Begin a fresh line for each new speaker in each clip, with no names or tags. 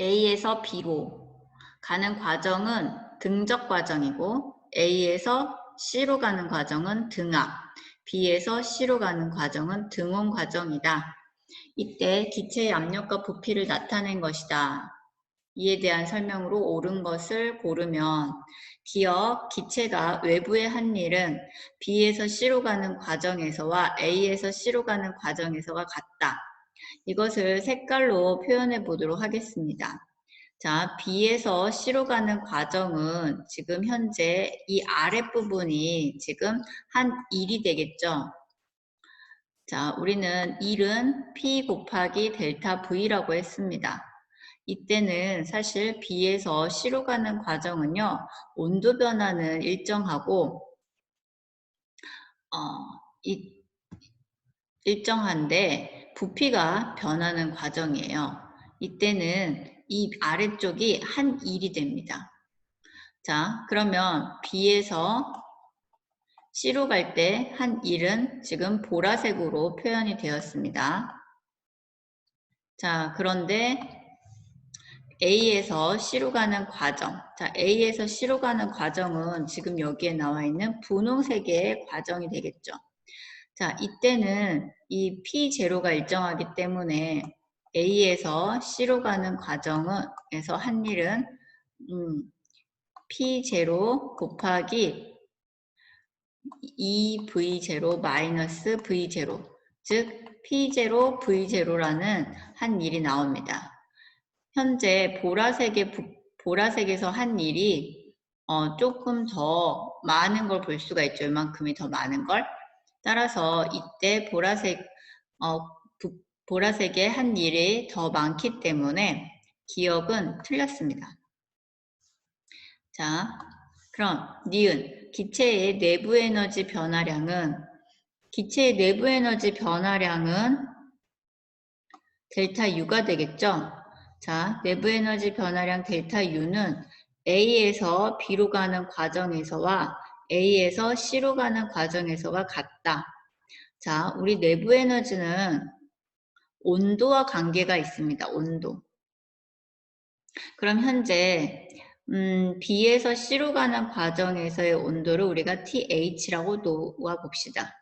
A에서 B로 가는 과정은 등적 과정이고 A에서 C로 가는 과정은 등압, B에서 C로 가는 과정은 등온 과정이다. 이때 기체의 압력과 부피를 나타낸 것이다. 이에 대한 설명으로 옳은 것을 고르면 기억, 기체가 외부의 한 일은 B에서 C로 가는 과정에서와 A에서 C로 가는 과정에서가 같다. 이것을 색깔로 표현해 보도록 하겠습니다. 자, B에서 C로 가는 과정은 지금 현재 이 아랫부분이 지금 한 1이 되겠죠. 자, 우리는 1은 P 곱하기 델타 V라고 했습니다. 이때는 사실 B에서 C로 가는 과정은요, 온도 변화는 일정하고, 어, 이, 일정한데 부피가 변하는 과정이에요. 이때는 이 아래쪽이 한 1이 됩니다. 자, 그러면 B에서 C로 갈 때 한 1은 지금 보라색으로 표현이 되었습니다. 자, 그런데 A에서 C로 가는 과정. 자, A에서 C로 가는 과정은 지금 여기에 나와 있는 분홍색의 과정이 되겠죠. 자, 이때는 이 P0가 일정하기 때문에 A에서 C로 가는 과정에서 한 일은 음, P0 곱하기 2V0 마이너스 V0 즉 P0 V0라는 한 일이 나옵니다. 현재 보라색의 보라색에서 한 일이 어, 조금 더 많은 걸 볼 수가 있죠. 이만큼이 더 많은 걸. 따라서 이때 보라색 어, 부, 보라색의 한 일이 더 많기 때문에 기억은 틀렸습니다. 자, 그럼 니은 기체의 내부 에너지 변화량은 기체의 내부 에너지 변화량은 델타 U가 되겠죠? 자, 내부 에너지 변화량 델타 U는 A에서 B로 가는 과정에서와 A에서 C로 가는 과정에서가 같다. 자, 우리 내부 에너지는 온도와 관계가 있습니다. 온도. 그럼 현재 음, B에서 C로 가는 과정에서의 온도를 우리가 TH라고 놓아 봅시다.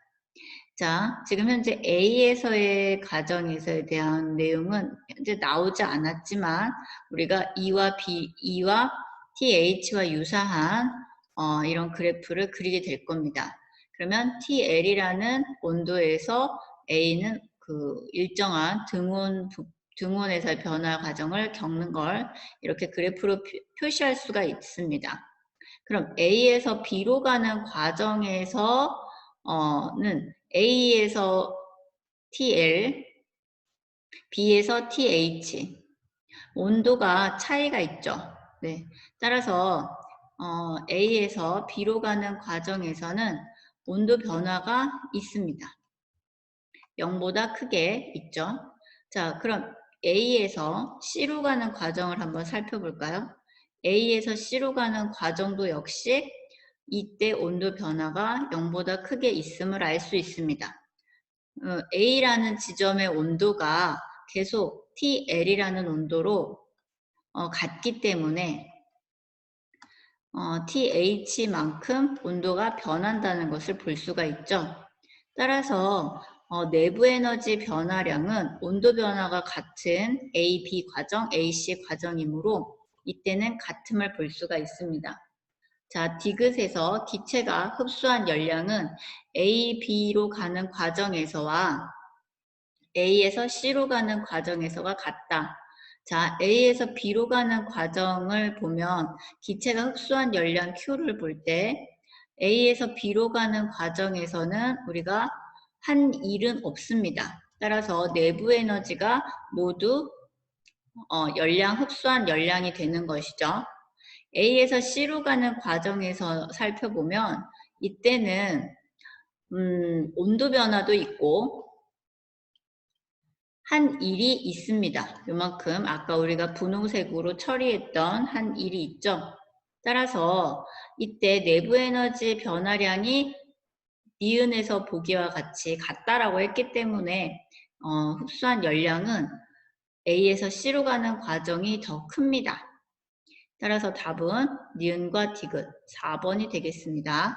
자, 지금 현재 A에서의 과정에서에 대한 내용은 현재 나오지 않았지만 우리가 E와 B, E와 TH와 유사한 어, 이런 그래프를 그리게 될 겁니다. 그러면 TL이라는 온도에서 A는 그 일정한 등온 등온에서의 변화 과정을 겪는 걸 이렇게 그래프로 표시할 수가 있습니다. 그럼 A에서 B로 가는 과정에서는 A에서 TL, B에서 TH 온도가 차이가 있죠. 네. 따라서 어, A에서 B로 가는 과정에서는 온도 변화가 있습니다. 0보다 크게 있죠. 자, 그럼 A에서 C로 가는 과정을 한번 살펴볼까요? A에서 C로 가는 과정도 역시 이때 온도 변화가 0보다 크게 있음을 알 수 있습니다. 어, A라는 지점의 온도가 계속 TL이라는 온도로 어, 같기 때문에 어, TH만큼 온도가 변한다는 것을 볼 수가 있죠. 따라서 어, 내부 에너지 변화량은 온도 변화가 같은 A, B 과정, A, C 과정이므로 이때는 같음을 볼 수가 있습니다. 자, 디귿에서 기체가 흡수한 열량은 A, B로 가는 과정에서와 A에서 C로 가는 과정에서가 같다. 자, A에서 B로 가는 과정을 보면 기체가 흡수한 열량 Q를 볼 때 A에서 B로 가는 과정에서는 우리가 한 일은 없습니다. 따라서 내부 에너지가 모두 어, 열량 흡수한 열량이 되는 것이죠. A에서 C로 가는 과정에서 살펴보면 이때는 음, 온도 변화도 있고 한 일이 있습니다. 요만큼 아까 우리가 분홍색으로 처리했던 한 일이 있죠. 따라서 이때 내부 에너지 변화량이 니은에서 보기와 같이 같다라고 했기 때문에 어, 흡수한 열량은 A에서 C로 가는 과정이 더 큽니다. 따라서 답은 니은과 디귿 4번이 되겠습니다.